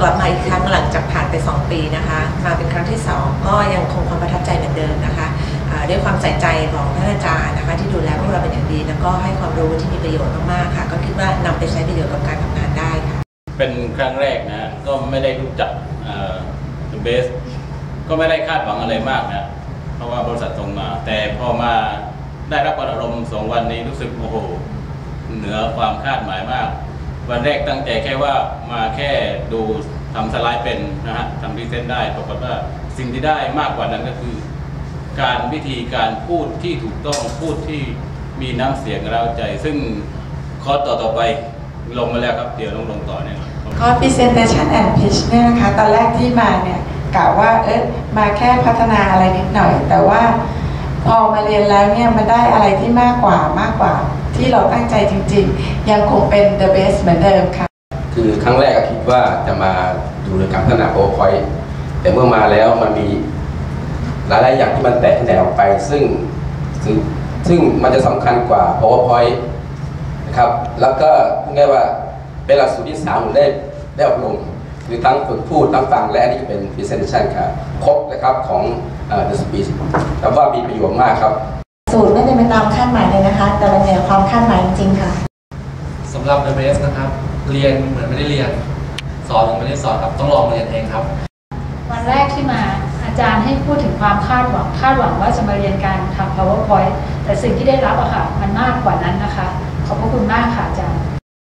กลับมาอีกครั้งหลังจากผ่านไป 2 ปีนะคะ มาเป็นครั้งที่ 2 ก็ยังคงความประทับใจเหมือนเดิมนะคะด้วยความใส่ใจของท่านอาจารย์นะคะ ที่ดูแลพวกเราเป็นอย่างดี แล้วก็ให้ความรู้ที่มีประโยชน์มากๆค่ะ ก็คิดว่านำไปใช้ประโยชน์กับการทำงานได้ค่ะเป็นครั้งแรกนะก็ไม่ได้รู้จักเบสก็ไม่ได้คาดหวังอะไรมากนะเพราะว่าบริษัทส่งมา แต่พอมาได้รับอารมณ์สองวันนี้รู้สึกโอ้โหเหนือความคาดหมายมาก วันแรกตั้งใจแค่ว่ามาแค่ดูทำสไลด์เป็นนะฮะทำพรีเซนต์ได้ปรากฏว่าสิ่งที่ได้มากกว่านั้นก็คือ การวิธีการพูดที่ถูกต้องพูดที่มีน้ำเสียงเราใจ ซึ่งคอร์สต่อต่อไปลงมาแล้วครับ เดี๋ยวลงลงต่อเนี่ยก็ presentation and pitch เนี่ยนะคะ ตอนแรกที่มาเนี่ยกะว่าเอ๊ะมาแค่พัฒนาอะไรนิดหน่อย แต่ว่า พอมาเรียนแล้วเนี่ยมันได้อะไรที่มากกว่ามากกว่า ที่เราตั้งใจจริง ๆ ยังคงเป็น the best เหมือนเดิมค่ะ คือครั้งแรกก็คิดว่าจะมาดูในการพัฒนา PowerPoint แต่เมื่อมาแล้วมันมีหลายๆอย่างที่มันแตกแขนงออกไป ซึ่งซึ่งซึ่งมันจะสำคัญกว่า PowerPoint นะครับ แล้วก็พูดง่ายว่าเป็นหลักสูตรที่สามผมได้ได้อบรม คือทั้งฝึกพูดทั้งฟังและอันนี้เป็น presentation ครับครบนะครับของเอ่อ The Speech แต่ว่ามีประโยชน์มากครับ สูตรไม่เป็นไปตามคาดหมายเลยนะคะ แต่มันเหนือความคาดหมายจริงๆค่ะสำหรับ The Best นะครับ เรียนเหมือนไม่ได้เรียน สอนเหมือนไม่ได้สอนครับ ต้องลองเรียนเองครับ วันแรกที่มาอาจารย์ให้พูดถึงความคาดหวังคาดหวังว่าจะมาเรียนการทำ powerpoint แต่สิ่งที่ได้รับอะค่ะมันมากกว่านั้นนะคะ ขอบพระคุณมากค่ะอาจารย์